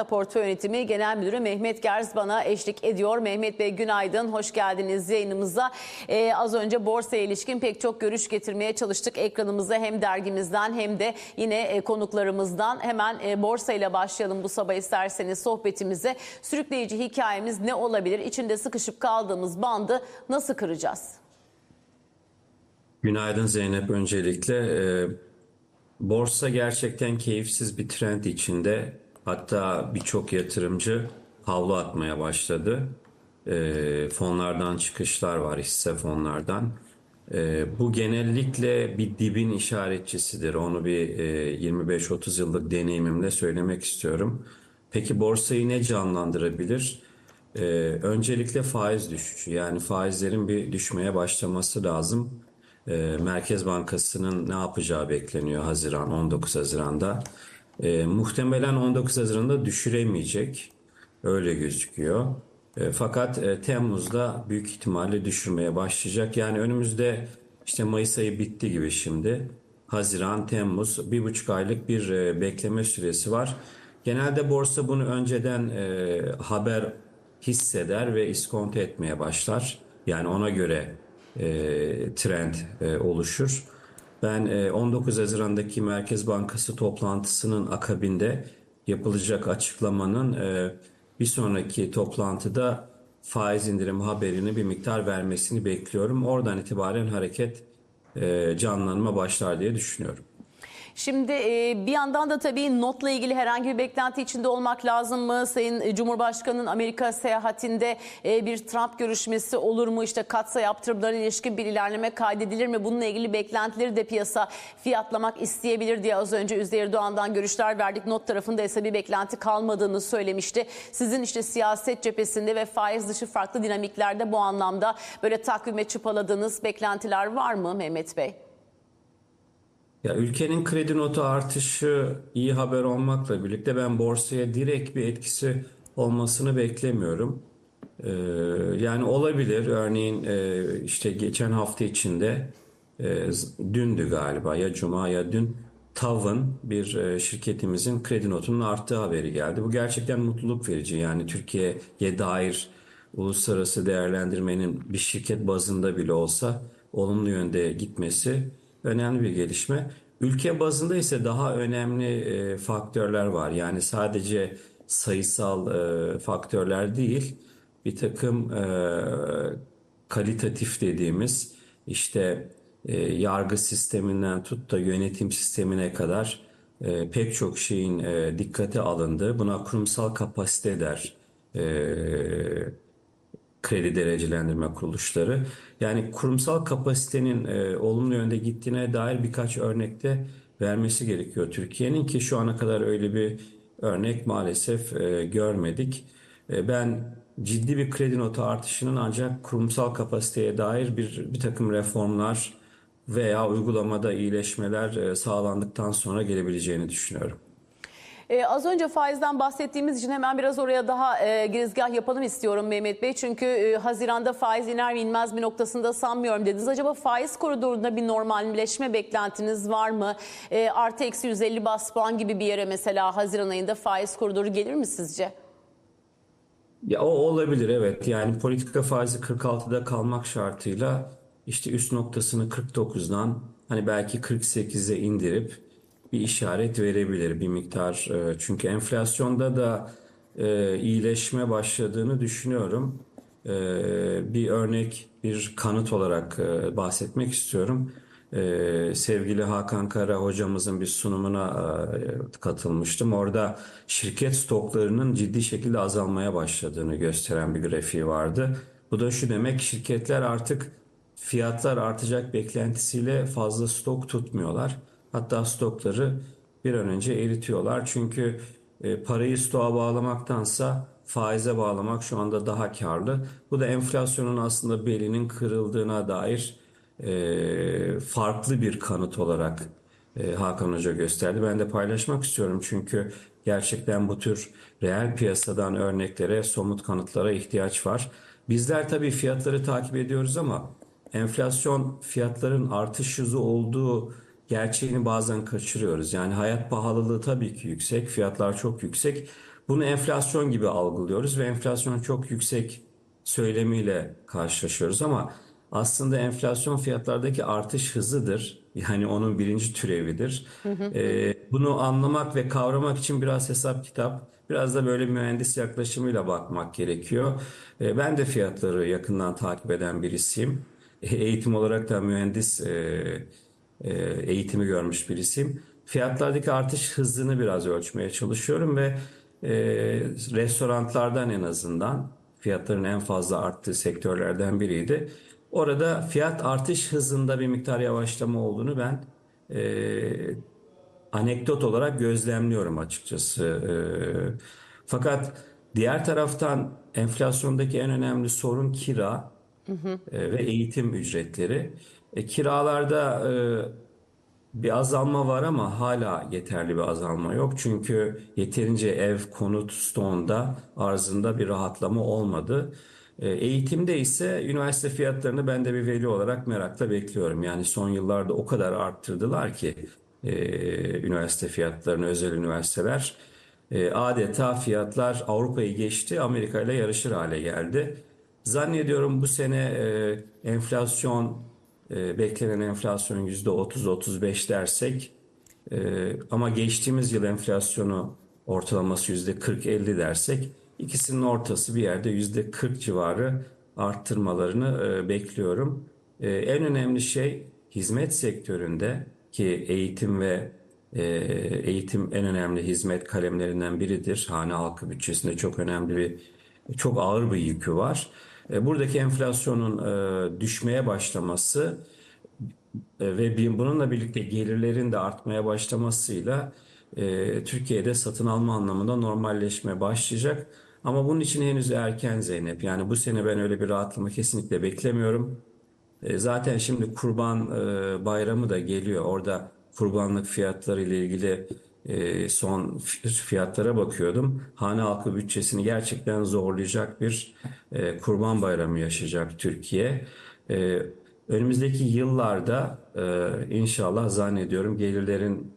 Portföy Yönetimi Genel Müdürü Mehmet Gerz bana eşlik ediyor. Mehmet Bey günaydın, hoş geldiniz yayınımıza. Ee, az önce borsaya ilişkin pek çok görüş getirmeye çalıştık ekranımıza hem dergimizden hem de yine e, konuklarımızdan. Hemen e, borsayla başlayalım bu sabah isterseniz sohbetimize. Sürükleyici hikayemiz ne olabilir? İçinde sıkışıp kaldığımız bandı nasıl kıracağız? Günaydın Zeynep öncelikle. Ee, borsa gerçekten keyifsiz bir trend içinde. Hatta birçok yatırımcı havlu atmaya başladı. Ee, fonlardan çıkışlar var, hisse fonlardan. Ee, bu genellikle bir dibin işaretçisidir. Onu bir e, 25-30 yıllık deneyimimle söylemek istiyorum. Peki borsayı ne canlandırabilir? Ee, öncelikle faiz düşüşü. Yani faizlerin bir düşmeye başlaması lazım. Ee, Merkez Bankası'nın ne yapacağı bekleniyor Haziran, 19 Haziran'da. Ee, muhtemelen 19 Haziran'da düşüremeyecek. Öyle gözüküyor. E, fakat e, Temmuz'da büyük ihtimalle düşürmeye başlayacak. Yani önümüzde işte Mayıs ayı bitti gibi şimdi. Haziran, Temmuz bir buçuk aylık bir e, bekleme süresi var. Genelde borsa bunu önceden e, haber hisseder ve iskonto etmeye başlar. Yani ona göre e, trend e, oluşur. Ben e, 19 Haziran'daki Merkez Bankası toplantısının akabinde yapılacak açıklamanın e, bir sonraki toplantıda faiz indirim haberini bir miktar vermesini bekliyorum. Oradan itibaren hareket e, canlanma başlar diye düşünüyorum. Şimdi e, bir yandan da tabii notla ilgili herhangi bir beklenti içinde olmak lazım mı? Sayın Cumhurbaşkanı'nın Amerika seyahatinde e, bir Trump görüşmesi olur mu? İşte katsa yaptırımlara ilişkin bir ilerleme kaydedilir mi? Bununla ilgili beklentileri de piyasa fiyatlamak isteyebilir diye az önce Üzeyir Doğan'dan görüşler verdik. Not tarafında ise bir beklenti kalmadığını söylemişti. Sizin işte siyaset cephesinde ve faiz dışı farklı dinamiklerde bu anlamda böyle takvime çıpaladığınız beklentiler var mı Mehmet Bey? Ya ülkenin kredi notu artışı iyi haber olmakla birlikte ben borsaya direkt bir etkisi olmasını beklemiyorum. Ee, yani olabilir. Örneğin e, işte geçen hafta içinde e, dündü galiba ya cuma ya dün TAV'ın bir e, şirketimizin kredi notunun arttığı haberi geldi. Bu gerçekten mutluluk verici. Yani Türkiye'ye dair uluslararası değerlendirmenin bir şirket bazında bile olsa olumlu yönde gitmesi önemli bir gelişme. Ülke bazında ise daha önemli e, faktörler var. Yani sadece sayısal e, faktörler değil, bir takım e, kalitatif dediğimiz işte yargı sisteminden tut da yönetim sistemine kadar pek çok şeyin dikkate alındığı, buna kurumsal kapasite der. Kredi derecelendirme kuruluşları. Yani kurumsal kapasitenin e, olumlu yönde gittiğine dair birkaç örnekte vermesi gerekiyor Türkiye'nin ki şu ana kadar öyle bir örnek maalesef e, görmedik. E, ben ciddi bir kredi notu artışının ancak kurumsal kapasiteye dair bir, bir takım reformlar veya uygulamada iyileşmeler e, sağlandıktan sonra gelebileceğini düşünüyorum. Ee, az önce faizden bahsettiğimiz için hemen biraz oraya daha e, girizgah yapalım istiyorum Mehmet Bey. Çünkü e, Haziran'da faiz iner mi inmez mi noktasında sanmıyorum dediniz. Acaba faiz koridorunda bir normalleşme beklentiniz var mı? E, artı eksi 150 bas puan gibi bir yere mesela Haziran ayında faiz koridoru gelir mi sizce? Ya o olabilir evet. Yani politika faizi 46'da kalmak şartıyla işte üst noktasını 49'dan hani belki 48'e indirip bir işaret verebilir bir miktar. E, çünkü enflasyonda da e, iyileşme başladığını düşünüyorum. E, bir örnek, bir kanıt olarak bahsetmek istiyorum. Sevgili Hakan Kara hocamızın bir sunumuna katılmıştım. Orada şirket stoklarının ciddi şekilde azalmaya başladığını gösteren bir grafiği vardı. Bu da şu demek şirketler artık fiyatlar artacak beklentisiyle fazla stok tutmuyorlar. Hatta stokları bir an önce eritiyorlar. Çünkü e, parayı stoğa bağlamaktansa faize bağlamak şu anda daha karlı. Bu da enflasyonun aslında belinin kırıldığına dair e, farklı bir kanıt olarak e, Hakan Hoca gösterdi. Ben de paylaşmak istiyorum çünkü gerçekten bu tür reel piyasadan örneklere, somut kanıtlara ihtiyaç var. Bizler tabii fiyatları takip ediyoruz ama enflasyon fiyatların artış hızı olduğu gerçeğini bazen kaçırıyoruz. Yani hayat pahalılığı tabii ki yüksek, fiyatlar çok yüksek. Bunu enflasyon gibi algılıyoruz ve enflasyon çok yüksek söylemiyle karşılaşıyoruz ama aslında enflasyon fiyatlardaki artış hızıdır. Yani onun birinci türevidir. Ee, bunu anlamak ve kavramak için biraz hesap kitap, biraz da böyle mühendis yaklaşımıyla bakmak gerekiyor. Ee, ben de fiyatları yakından takip eden birisiyim. Eğitim olarak da mühendis e, e, eğitimi görmüş birisiyim. Fiyatlardaki artış hızını biraz ölçmeye çalışıyorum ve e, restoranlardan en azından fiyatların en fazla arttığı sektörlerden biriydi. Orada fiyat artış hızında bir miktar yavaşlama olduğunu ben e, anekdot olarak gözlemliyorum açıkçası. E, fakat diğer taraftan enflasyondaki en önemli sorun kira e, ve eğitim ücretleri. E, kiralarda e, bir azalma var ama hala yeterli bir azalma yok. Çünkü yeterince ev, konut, stoğunda, arzında bir rahatlama olmadı. E, Eğitimde ise üniversite fiyatlarını ben de bir veli olarak merakla bekliyorum. Yani son yıllarda o kadar arttırdılar ki e, üniversite fiyatlarını özel üniversiteler. E, adeta fiyatlar Avrupa'yı geçti, Amerika ile yarışır hale geldi. Zannediyorum bu sene e, enflasyon e, beklenen enflasyon %30-35 dersek e, ama geçtiğimiz yıl enflasyonu ortalaması %40-50 dersek ikisinin ortası bir yerde %40 civarı arttırmalarını e, bekliyorum. E, en önemli şey hizmet sektöründe ki eğitim ve eğitim en önemli hizmet kalemlerinden biridir. Hane halkı bütçesinde çok önemli bir, çok ağır bir yükü var. E, Buradaki enflasyonun e, düşmeye başlaması e, ve bununla birlikte gelirlerin de artmaya başlamasıyla Türkiye'de satın alma anlamında normalleşme başlayacak. Ama bunun için henüz erken Zeynep. Yani bu sene ben öyle bir rahatlama kesinlikle beklemiyorum. Zaten şimdi Kurban Bayramı da geliyor. Orada kurbanlık fiyatları ile ilgili e, son fi- fiyatlara bakıyordum. Hane halkı bütçesini gerçekten zorlayacak bir e, Kurban Bayramı yaşayacak Türkiye. E, Önümüzdeki yıllarda e, inşallah zannediyorum gelirlerin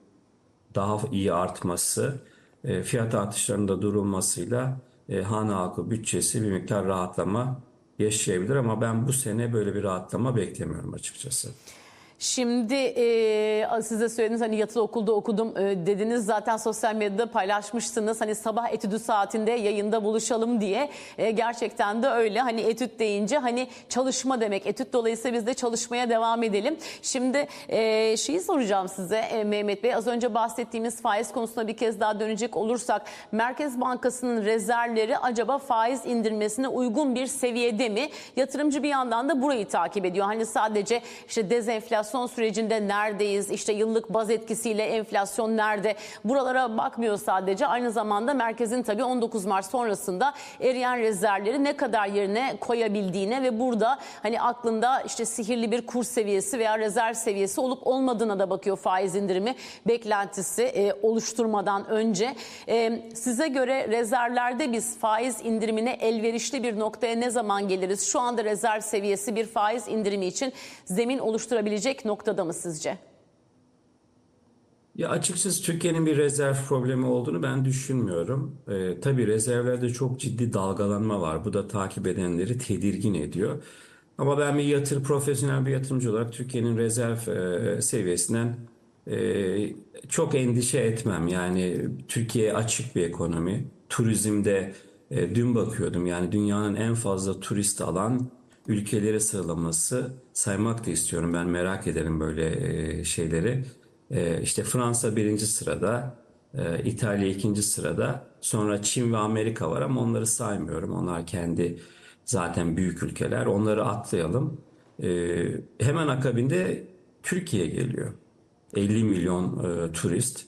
daha iyi artması, e, fiyat artışlarında durulmasıyla e, hane halkı bütçesi bir miktar rahatlama yaşayabilir ama ben bu sene böyle bir rahatlama beklemiyorum açıkçası. Şimdi e, size söylediniz hani yatılı okulda okudum e, dediniz zaten sosyal medyada paylaşmıştınız hani sabah etüdü saatinde yayında buluşalım diye E, gerçekten de öyle hani etüt deyince hani çalışma demek etüt dolayısıyla biz de çalışmaya devam edelim. Şimdi e, şeyi soracağım size e, Mehmet Bey az önce bahsettiğimiz faiz konusuna bir kez daha dönecek olursak Merkez Bankası'nın rezervleri acaba faiz indirmesine uygun bir seviyede mi? Yatırımcı bir yandan da burayı takip ediyor. Hani sadece işte dezenflasyon sürecinde neredeyiz? İşte yıllık baz etkisiyle enflasyon nerede? Buralara bakmıyor sadece. Aynı zamanda merkezin tabii 19 Mart sonrasında eriyen rezervleri ne kadar yerine koyabildiğine ve burada hani aklında işte sihirli bir kur seviyesi veya rezerv seviyesi olup olmadığına da bakıyor faiz indirimi beklentisi e, oluşturmadan önce. E, size göre rezervlerde biz faiz indirimine elverişli bir noktaya ne zaman geliriz? Şu anda rezerv seviyesi bir faiz indirimi için zemin oluşturabilecek noktada mı sizce? Ya açıkçası Türkiye'nin bir rezerv problemi olduğunu ben düşünmüyorum. Ee, tabii rezervlerde çok ciddi dalgalanma var. Bu da takip edenleri tedirgin ediyor. Ama ben bir yatır profesyonel bir yatırımcı olarak Türkiye'nin rezerv e, seviyesinden e, çok endişe etmem. Yani Türkiye açık bir ekonomi. Turizmde e, dün bakıyordum yani dünyanın en fazla turist alan ülkeleri sıralaması saymak da istiyorum. Ben merak ederim böyle e, şeyleri. E, işte Fransa birinci sırada, e, İtalya ikinci sırada, sonra Çin ve Amerika var ama onları saymıyorum. Onlar kendi zaten büyük ülkeler. Onları atlayalım. Hemen akabinde Türkiye geliyor. 50 milyon turist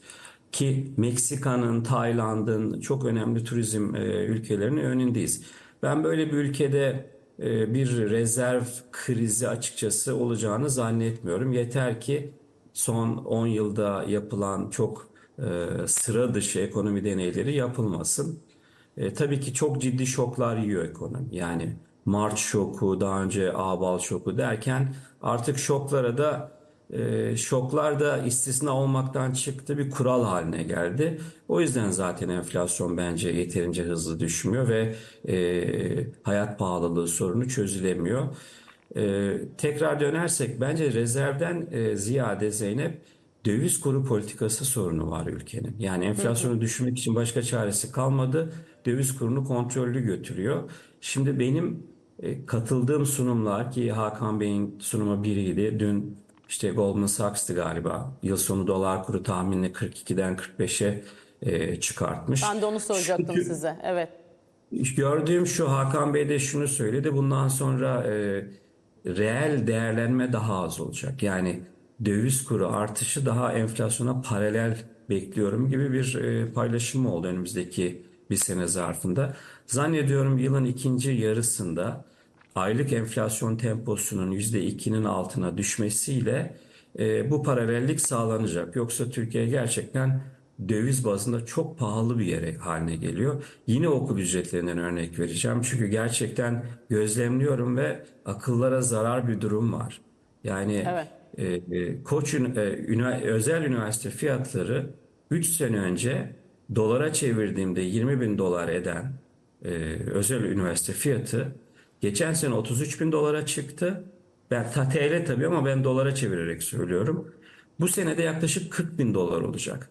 ki Meksika'nın, Tayland'ın çok önemli turizm ülkelerinin önündeyiz. Ben böyle bir ülkede bir rezerv krizi açıkçası olacağını zannetmiyorum. Yeter ki son 10 yılda yapılan çok e, sıra dışı ekonomi deneyleri yapılmasın. E, tabii ki çok ciddi şoklar yiyor ekonomi. Yani Mart şoku, daha önce Ağbal şoku derken artık şoklara da e, şoklar da istisna olmaktan çıktı bir kural haline geldi. O yüzden zaten enflasyon bence yeterince hızlı düşmüyor ve e, hayat pahalılığı sorunu çözülemiyor. E, tekrar dönersek bence rezervden e, ziyade Zeynep döviz kuru politikası sorunu var ülkenin. Yani enflasyonu düşürmek için başka çaresi kalmadı. Döviz kurunu kontrollü götürüyor. Şimdi benim e, katıldığım sunumlar ki Hakan Bey'in sunumu biriydi. Dün işte Goldman Sachs'tı galiba. Yıl sonu dolar kuru tahminini 42'den 45'e e, çıkartmış. Ben de onu soracaktım Çünkü- size. Evet. Gördüğüm şu Hakan Bey de şunu söyledi. Bundan sonra e, reel değerlenme daha az olacak. Yani döviz kuru artışı daha enflasyona paralel bekliyorum gibi bir e, paylaşım oldu önümüzdeki bir sene zarfında. Zannediyorum yılın ikinci yarısında aylık enflasyon temposunun %2'nin altına düşmesiyle e, bu paralellik sağlanacak. Yoksa Türkiye gerçekten döviz bazında çok pahalı bir yere haline geliyor. Yine okul ücretlerinden örnek vereceğim. Çünkü gerçekten gözlemliyorum ve akıllara zarar bir durum var. Yani Evet. e, e, Koç e, üni- özel üniversite fiyatları 3 sene önce dolara çevirdiğimde 20 bin dolar eden e, özel üniversite fiyatı geçen sene 33 bin dolara çıktı. Ben TL tabii ama ben dolara çevirerek söylüyorum. Bu senede yaklaşık 40 bin dolar olacak.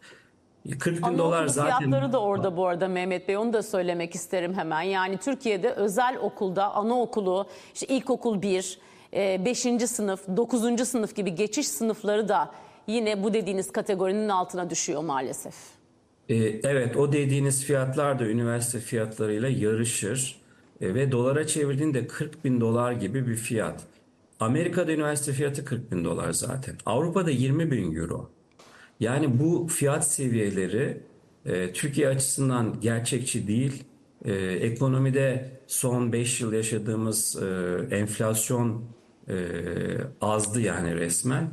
40 bin dolar zaten fiyatları da orada bu arada Mehmet Bey onu da söylemek isterim hemen. Yani Türkiye'de özel okulda anaokulu, işte ilkokul 1, 5. sınıf, 9. sınıf gibi geçiş sınıfları da yine bu dediğiniz kategorinin altına düşüyor maalesef. Ee, Evet, o dediğiniz fiyatlar da üniversite fiyatlarıyla yarışır E, ve dolara çevirdiğinde 40 bin dolar gibi bir fiyat. Amerika'da üniversite fiyatı 40 bin dolar zaten. Avrupa'da 20 bin euro. Yani bu fiyat seviyeleri e, Türkiye açısından gerçekçi değil. E, ekonomide son 5 yıl yaşadığımız e, enflasyon e, azdı yani resmen.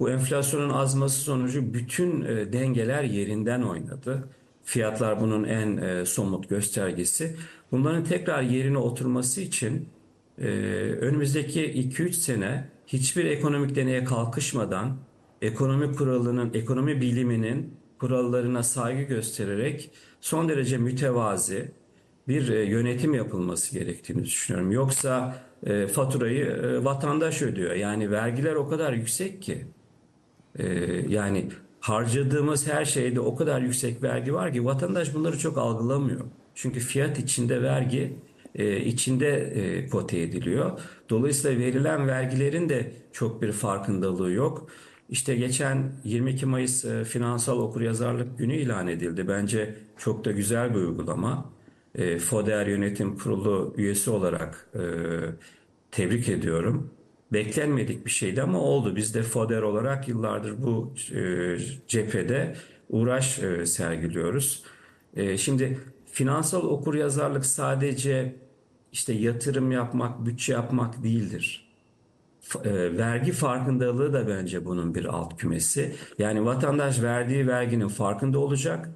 Bu enflasyonun azması sonucu bütün e, dengeler yerinden oynadı. Fiyatlar bunun en e, somut göstergesi. Bunların tekrar yerine oturması için e, önümüzdeki 2-3 sene hiçbir ekonomik deneye kalkışmadan ekonomi kuralının, ekonomi biliminin kurallarına saygı göstererek son derece mütevazi bir e, yönetim yapılması gerektiğini düşünüyorum. Yoksa e, faturayı e, vatandaş ödüyor. Yani vergiler o kadar yüksek ki. Ee, yani harcadığımız her şeyde o kadar yüksek vergi var ki vatandaş bunları çok algılamıyor. Çünkü fiyat içinde vergi e, içinde e, kote ediliyor. Dolayısıyla verilen vergilerin de çok bir farkındalığı yok. İşte geçen 22 Mayıs e, Finansal Okuryazarlık Günü ilan edildi. Bence çok da güzel bir uygulama. E, FODER Yönetim Kurulu üyesi olarak e, tebrik ediyorum. Beklenmedik bir şeydi ama oldu. Biz de FODER olarak yıllardır bu e, cephede uğraş e, sergiliyoruz. E, şimdi finansal okuryazarlık sadece işte yatırım yapmak, bütçe yapmak değildir. E, vergi farkındalığı da bence bunun bir alt kümesi. Yani vatandaş verdiği verginin farkında olacak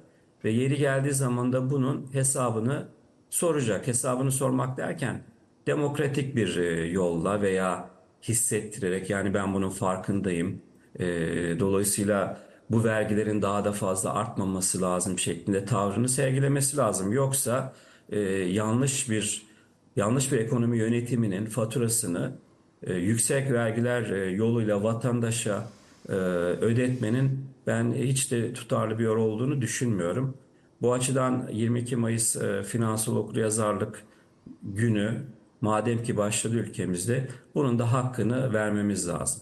ve yeri geldiği zaman da bunun hesabını soracak. Hesabını sormak derken demokratik bir e, yolla veya hissettirerek yani ben bunun farkındayım. E, dolayısıyla bu vergilerin daha da fazla artmaması lazım şeklinde tavrını sergilemesi lazım. Yoksa e, yanlış bir yanlış bir ekonomi yönetiminin faturasını e, yüksek vergiler e, yoluyla vatandaşa e, ödetmenin ben hiç de tutarlı bir yol olduğunu düşünmüyorum. Bu açıdan 22 Mayıs e, Finansal Okuryazarlık günü madem ki başladı ülkemizde bunun da hakkını vermemiz lazım.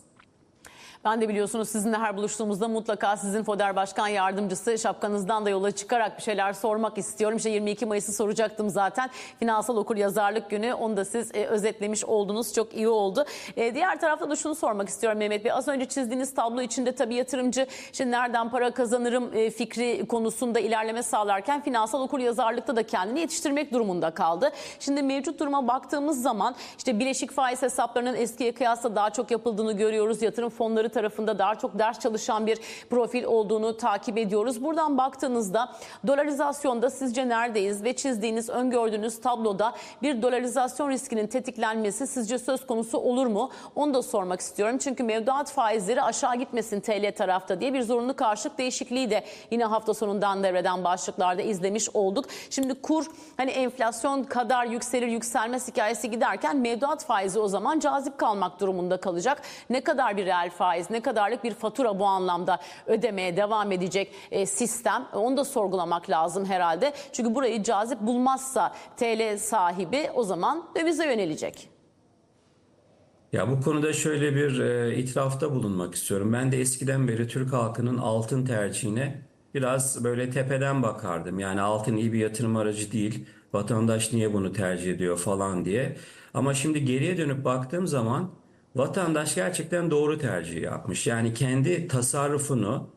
Ben de biliyorsunuz sizinle her buluştuğumuzda mutlaka sizin FODER Başkan Yardımcısı şapkanızdan da yola çıkarak bir şeyler sormak istiyorum. İşte 22 Mayıs'ı soracaktım zaten. Finansal Okur Yazarlık Günü. Onu da siz e, özetlemiş oldunuz. Çok iyi oldu. E, diğer tarafta da şunu sormak istiyorum Mehmet Bey. Az önce çizdiğiniz tablo içinde tabii yatırımcı işte nereden para kazanırım e, fikri konusunda ilerleme sağlarken finansal okur yazarlıkta da kendini yetiştirmek durumunda kaldı. Şimdi mevcut duruma baktığımız zaman işte bileşik faiz hesaplarının eskiye kıyasla daha çok yapıldığını görüyoruz. Yatırım fonları yatırımcıları tarafında daha çok ders çalışan bir profil olduğunu takip ediyoruz. Buradan baktığınızda dolarizasyonda sizce neredeyiz ve çizdiğiniz, öngördüğünüz tabloda bir dolarizasyon riskinin tetiklenmesi sizce söz konusu olur mu? Onu da sormak istiyorum. Çünkü mevduat faizleri aşağı gitmesin TL tarafta diye bir zorunlu karşılık değişikliği de yine hafta sonundan devreden başlıklarda izlemiş olduk. Şimdi kur hani enflasyon kadar yükselir yükselmez hikayesi giderken mevduat faizi o zaman cazip kalmak durumunda kalacak. Ne kadar bir reel faiz, ne kadarlık bir fatura bu anlamda ödemeye devam edecek e, sistem onu da sorgulamak lazım herhalde. Çünkü burayı cazip bulmazsa TL sahibi o zaman dövize yönelecek. Ya bu konuda şöyle bir e, itirafta bulunmak istiyorum. Ben de eskiden beri Türk halkının altın tercihine biraz böyle tepeden bakardım. Yani altın iyi bir yatırım aracı değil. Vatandaş niye bunu tercih ediyor falan diye. Ama şimdi geriye dönüp baktığım zaman vatandaş gerçekten doğru tercih yapmış. Yani kendi tasarrufunu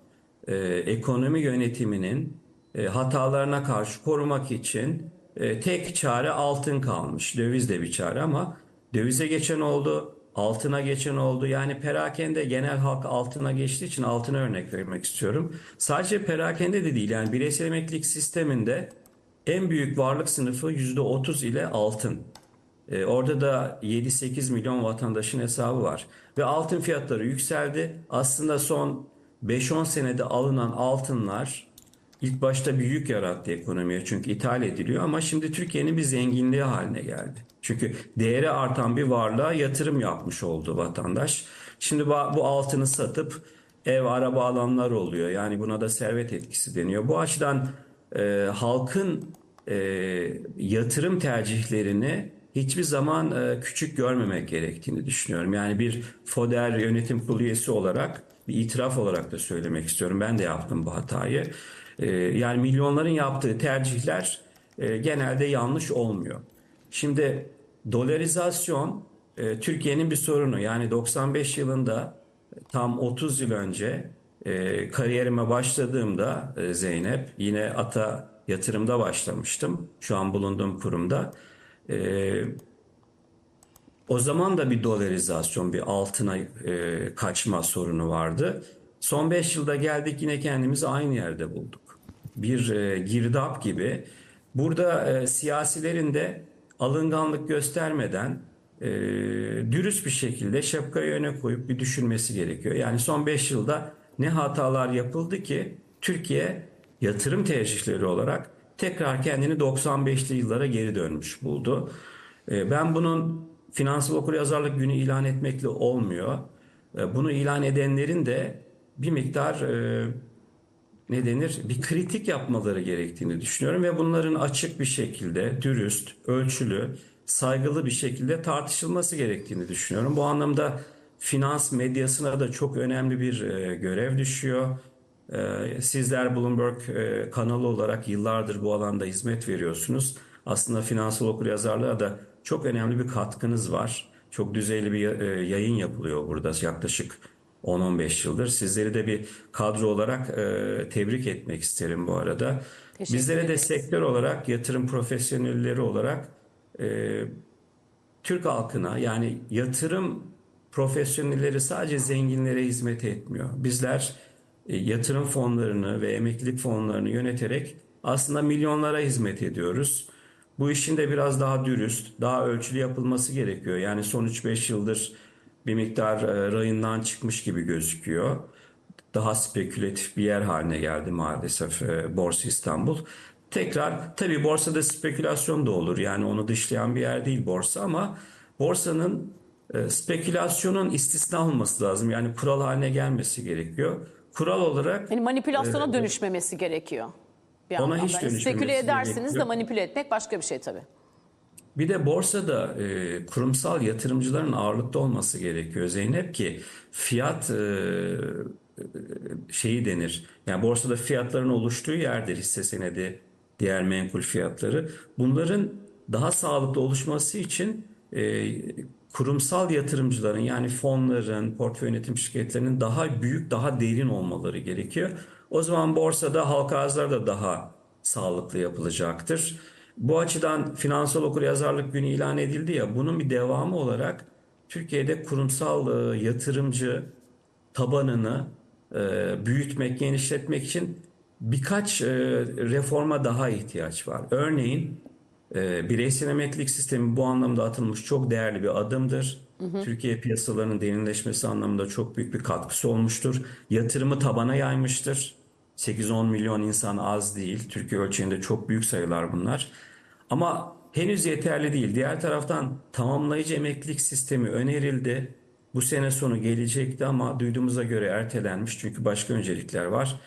e, ekonomi yönetiminin e, hatalarına karşı korumak için e, tek çare altın kalmış. Döviz de bir çare ama dövize geçen oldu, altına geçen oldu. Yani perakende genel halk altına geçtiği için altına örnek vermek istiyorum. Sadece perakende de değil yani bireysel emeklilik sisteminde en büyük varlık sınıfı %30 ile altın. E, orada da 7-8 milyon vatandaşın hesabı var. Ve altın fiyatları yükseldi. Aslında son 5-10 senede alınan altınlar ilk başta bir yük yarattı ekonomiye çünkü ithal ediliyor ama şimdi Türkiye'nin bir zenginliği haline geldi. Çünkü değeri artan bir varlığa yatırım yapmış oldu vatandaş. Şimdi bu altını satıp ev, araba alanlar oluyor. Yani buna da servet etkisi deniyor. Bu açıdan e, halkın e, yatırım tercihlerini hiçbir zaman e, küçük görmemek gerektiğini düşünüyorum. Yani bir FODER yönetim kurulu üyesi olarak bir itiraf olarak da söylemek istiyorum. Ben de yaptım bu hatayı. E, yani milyonların yaptığı tercihler e, genelde yanlış olmuyor. Şimdi dolarizasyon Türkiye'nin bir sorunu. Yani 95 yılında tam 30 yıl önce kariyerime başladığımda Zeynep yine ata yatırımda başlamıştım. Şu an bulunduğum kurumda. E, o zaman da bir dolarizasyon, bir altına e, kaçma sorunu vardı. Son 5 yılda geldik yine kendimizi aynı yerde bulduk. Bir e, girdap gibi. Burada e, siyasilerin de alınganlık göstermeden e, dürüst bir şekilde şapkayı öne koyup bir düşünmesi gerekiyor. Yani son 5 yılda ne hatalar yapıldı ki Türkiye yatırım tercihleri olarak tekrar kendini 95'li yıllara geri dönmüş buldu. E, ben bunun finansal okuryazarlık günü ilan etmekle olmuyor. E, bunu ilan edenlerin de bir miktar e, ne denir bir kritik yapmaları gerektiğini düşünüyorum ve bunların açık bir şekilde dürüst, ölçülü, saygılı bir şekilde tartışılması gerektiğini düşünüyorum. Bu anlamda finans medyasına da çok önemli bir e, görev düşüyor. E, sizler Bloomberg e, kanalı olarak yıllardır bu alanda hizmet veriyorsunuz. Aslında finansal okuryazarlığa da çok önemli bir katkınız var. Çok düzeyli bir e, yayın yapılıyor burada yaklaşık 10-15 yıldır. Sizleri de bir kadro olarak e, tebrik etmek isterim bu arada. Teşekkür Bizlere de ederiz. sektör olarak, yatırım profesyonelleri olarak Türk halkına yani yatırım profesyonelleri sadece zenginlere hizmet etmiyor. Bizler yatırım fonlarını ve emeklilik fonlarını yöneterek aslında milyonlara hizmet ediyoruz. Bu işin de biraz daha dürüst, daha ölçülü yapılması gerekiyor. Yani son 3-5 yıldır bir miktar e, rayından çıkmış gibi gözüküyor. Daha spekülatif bir yer haline geldi maalesef e, Borsa İstanbul. Tekrar tabii borsada spekülasyon da olur. Yani onu dışlayan bir yer değil borsa ama borsanın e, spekülasyonun istisna olması lazım. Yani kural haline gelmesi gerekiyor. Kural olarak Yani manipülasyona dönüşmemesi gerekiyor. Bir Ona anlamda. hiç Yani dönüşmemesi Speküle edersiniz de manipüle etmek başka bir şey tabii. Bir de borsada e, kurumsal yatırımcıların ağırlıkta olması gerekiyor Zeynep ki fiyat e, şeyi denir. Yani borsada fiyatların oluştuğu yerdir hisse senedi, diğer menkul fiyatları. Bunların daha sağlıklı oluşması için e, kurumsal yatırımcıların yani fonların, portföy yönetim şirketlerinin daha büyük, daha derin olmaları gerekiyor. O zaman borsada halka arzlar da daha sağlıklı yapılacaktır. Bu açıdan finansal okuryazarlık günü ilan edildi ya bunun bir devamı olarak Türkiye'de kurumsal e, yatırımcı tabanını e, büyütmek, genişletmek için birkaç e, reforma daha ihtiyaç var. Örneğin e, bireysel emeklilik sistemi bu anlamda atılmış çok değerli bir adımdır. Türkiye piyasalarının derinleşmesi anlamında çok büyük bir katkısı olmuştur. Yatırımı tabana yaymıştır. 8-10 milyon insan az değil. Türkiye ölçeğinde çok büyük sayılar bunlar. Ama henüz yeterli değil. Diğer taraftan tamamlayıcı emeklilik sistemi önerildi. Bu sene sonu gelecekti ama duyduğumuza göre ertelenmiş çünkü başka öncelikler var.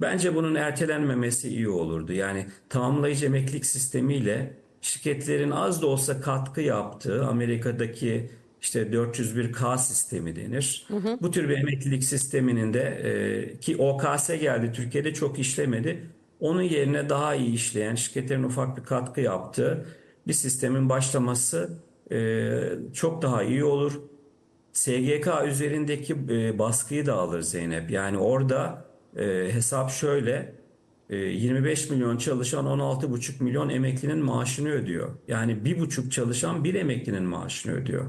Bence bunun ertelenmemesi iyi olurdu. Yani tamamlayıcı emeklilik sistemiyle şirketlerin az da olsa katkı yaptığı Amerika'daki işte 401k sistemi denir. Bu tür bir emeklilik sisteminin de e, ki OKS geldi Türkiye'de çok işlemedi. Onun yerine daha iyi işleyen şirketlerin ufak bir katkı yaptığı bir sistemin başlaması e, çok daha iyi olur. SGK üzerindeki e, baskıyı da alır Zeynep. Yani orada e, hesap şöyle 25 milyon çalışan 16,5 milyon emeklinin maaşını ödüyor. Yani bir buçuk çalışan bir emeklinin maaşını ödüyor.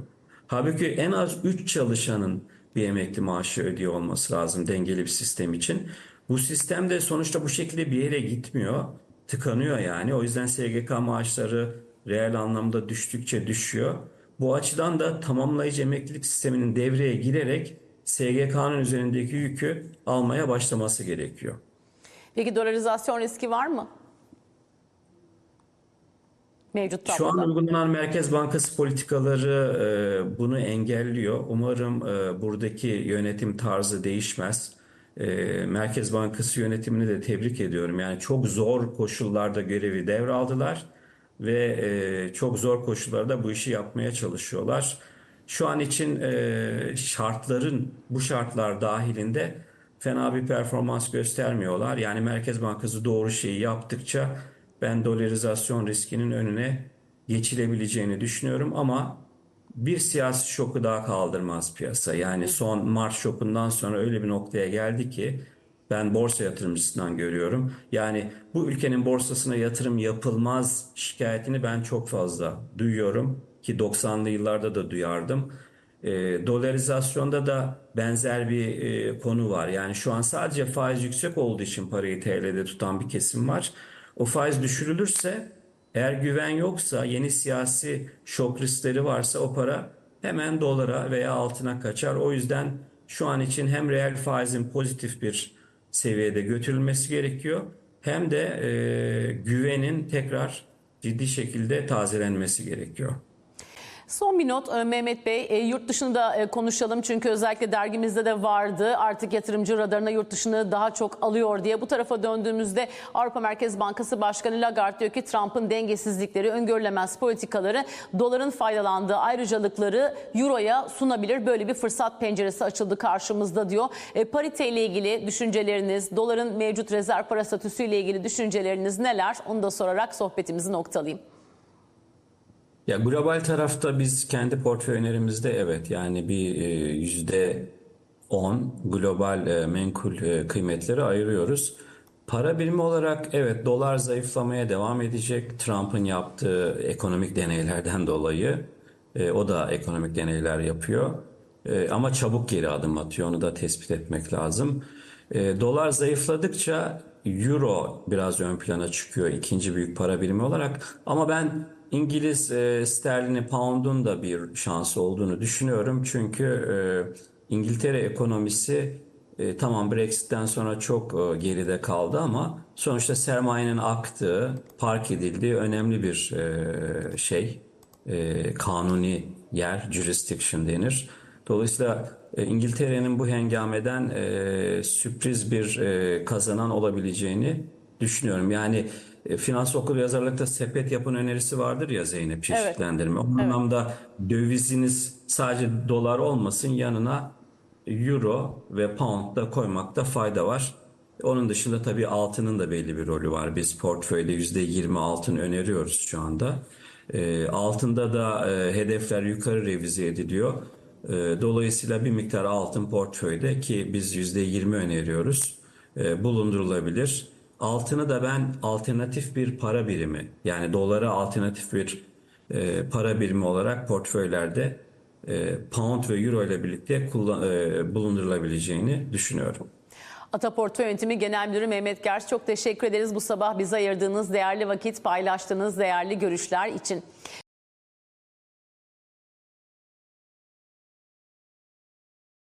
Halbuki en az 3 çalışanın bir emekli maaşı ödüyor olması lazım dengeli bir sistem için. Bu sistem de sonuçta bu şekilde bir yere gitmiyor. Tıkanıyor yani. O yüzden SGK maaşları reel anlamda düştükçe düşüyor. Bu açıdan da tamamlayıcı emeklilik sisteminin devreye girerek SGK'nın üzerindeki yükü almaya başlaması gerekiyor. Peki dolarizasyon riski var mı? Mevcut Şu an tabloda. uygulanan Merkez Bankası politikaları e, bunu engelliyor. Umarım e, buradaki yönetim tarzı değişmez. E, Merkez Bankası yönetimini de tebrik ediyorum. Yani çok zor koşullarda görevi devraldılar ve e, çok zor koşullarda bu işi yapmaya çalışıyorlar. Şu an için e, şartların bu şartlar dahilinde fena bir performans göstermiyorlar. Yani Merkez Bankası doğru şeyi yaptıkça ben dolarizasyon riskinin önüne geçilebileceğini düşünüyorum ama bir siyasi şoku daha kaldırmaz piyasa. Yani son Mart şokundan sonra öyle bir noktaya geldi ki ben borsa yatırımcısından görüyorum. Yani bu ülkenin borsasına yatırım yapılmaz şikayetini ben çok fazla duyuyorum ki 90'lı yıllarda da duyardım. E, dolarizasyonda da benzer bir e, konu var. Yani şu an sadece faiz yüksek olduğu için parayı TL'de tutan bir kesim var. O faiz düşürülürse eğer güven yoksa yeni siyasi şok riskleri varsa o para hemen dolara veya altına kaçar. O yüzden şu an için hem reel faizin pozitif bir seviyede götürülmesi gerekiyor hem de e, güvenin tekrar ciddi şekilde tazelenmesi gerekiyor. Son bir not e, Mehmet Bey, e, yurt dışını da e, konuşalım çünkü özellikle dergimizde de vardı. Artık yatırımcı radarına yurt dışını daha çok alıyor diye. Bu tarafa döndüğümüzde Avrupa Merkez Bankası Başkanı Lagarde diyor ki Trump'ın dengesizlikleri, öngörülemez politikaları, doların faydalandığı ayrıcalıkları Euro'ya sunabilir. Böyle bir fırsat penceresi açıldı karşımızda diyor. E, parite ile ilgili düşünceleriniz, doların mevcut rezerv para statüsüyle ilgili düşünceleriniz neler? Onu da sorarak sohbetimizi noktalayayım. Ya global tarafta biz kendi portföy önerimizde evet yani bir e, yüzde 10 global e, menkul e, kıymetleri ayırıyoruz. Para birimi olarak evet dolar zayıflamaya devam edecek. Trump'ın yaptığı ekonomik deneylerden dolayı E, o da ekonomik deneyler yapıyor. E, ama çabuk geri adım atıyor onu da tespit etmek lazım. E, dolar zayıfladıkça euro biraz ön plana çıkıyor ikinci büyük para birimi olarak. Ama ben İngiliz e, sterlini pound'un da bir şansı olduğunu düşünüyorum. Çünkü e, İngiltere ekonomisi e, tamam Brexit'ten sonra çok e, geride kaldı ama sonuçta sermayenin aktığı, park edildiği önemli bir e, şey. E, kanuni yer, jurisdiction denir. Dolayısıyla e, İngiltere'nin bu hengameden e, sürpriz bir e, kazanan olabileceğini düşünüyorum. Yani e, finans okul yazarlıkta sepet yapın önerisi vardır ya Zeynep çeşitlendirme. O anlamda döviziniz sadece dolar olmasın yanına euro ve pound da koymakta fayda var. Onun dışında tabii altının da belli bir rolü var. Biz portföyde %20 altın öneriyoruz şu anda. E, altında da e, hedefler yukarı revize ediliyor. E, dolayısıyla bir miktar altın portföyde ki biz %20 öneriyoruz e, bulundurulabilir. Altını da ben alternatif bir para birimi yani dolara alternatif bir e, para birimi olarak portföylerde e, pound ve euro ile birlikte kullan, e, bulundurulabileceğini düşünüyorum. Ataportföy Yönetimi Genel Müdürü Mehmet Gers çok teşekkür ederiz bu sabah bize ayırdığınız değerli vakit paylaştığınız değerli görüşler için.